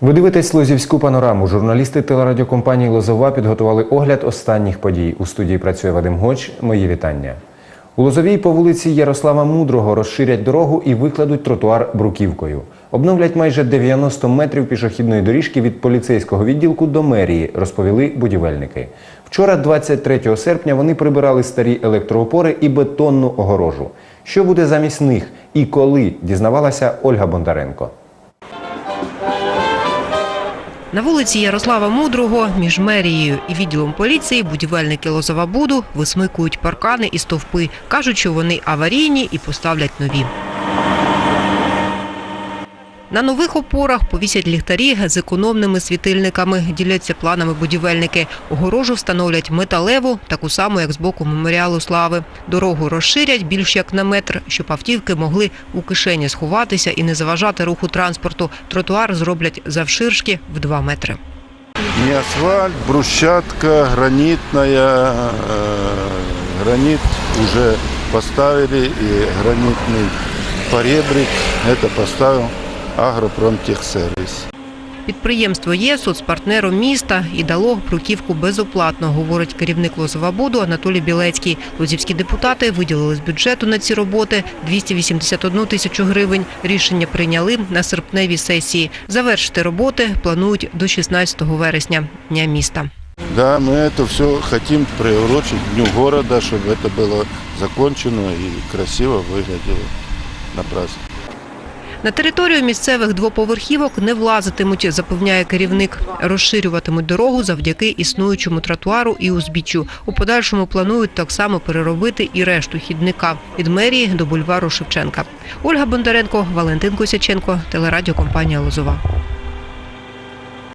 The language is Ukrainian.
Ви дивитесь Лозівську панораму. Журналісти телерадіокомпанії Лозова підготували огляд останніх подій. У студії працює Вадим Гоч. Мої вітання. У Лозовій по вулиці Ярослава Мудрого розширять дорогу і викладуть тротуар бруківкою. Обновлять майже 90 метрів пішохідної доріжки від поліцейського відділку до мерії, розповіли будівельники. Вчора, 23 серпня, вони прибирали старі електроопори і бетонну огорожу. Що буде замість них і коли, дізнавалася Ольга Бондаренко. На вулиці Ярослава Мудрого між мерією і відділом поліції будівельники Лозова-Буду висмикують паркани і стовпи. Кажуть, що вони аварійні і поставлять нові. На нових опорах повісять ліхтарі з економними світильниками, діляться планами будівельники. Огорожу встановлять металеву, таку саму, як з боку меморіалу слави. Дорогу розширять більш як на метр, щоб автівки могли у кишені сховатися і не заважати руху транспорту. Тротуар зроблять завширшки в 2 метри. Не асфальт, брусчатка, гранитная. э, Гранит уже поставили и гранитный поребрик. Это поставил Агропромтехсервис. Підприємство є соцпартнером міста і дало бруківку безоплатно, говорить керівник Лозовабуду Анатолій Білецький. Лозівські депутати виділили з бюджету на ці роботи 281 тисячу гривень. Рішення прийняли на серпневій сесії. Завершити роботи планують до 16 вересня, дня міста. Да, мы это все хотим приурочить к Дню города, чтобы это было закончено и красиво выглядело на праздник. На територію місцевих двоповерхівок не влазитимуть, запевняє керівник. Розширюватимуть дорогу завдяки існуючому тротуару і узбіччю. У подальшому планують так само переробити і решту хідника від мерії до бульвару Шевченка. Ольга Бондаренко, Валентин Косяченко, телерадіокомпанія Лозова.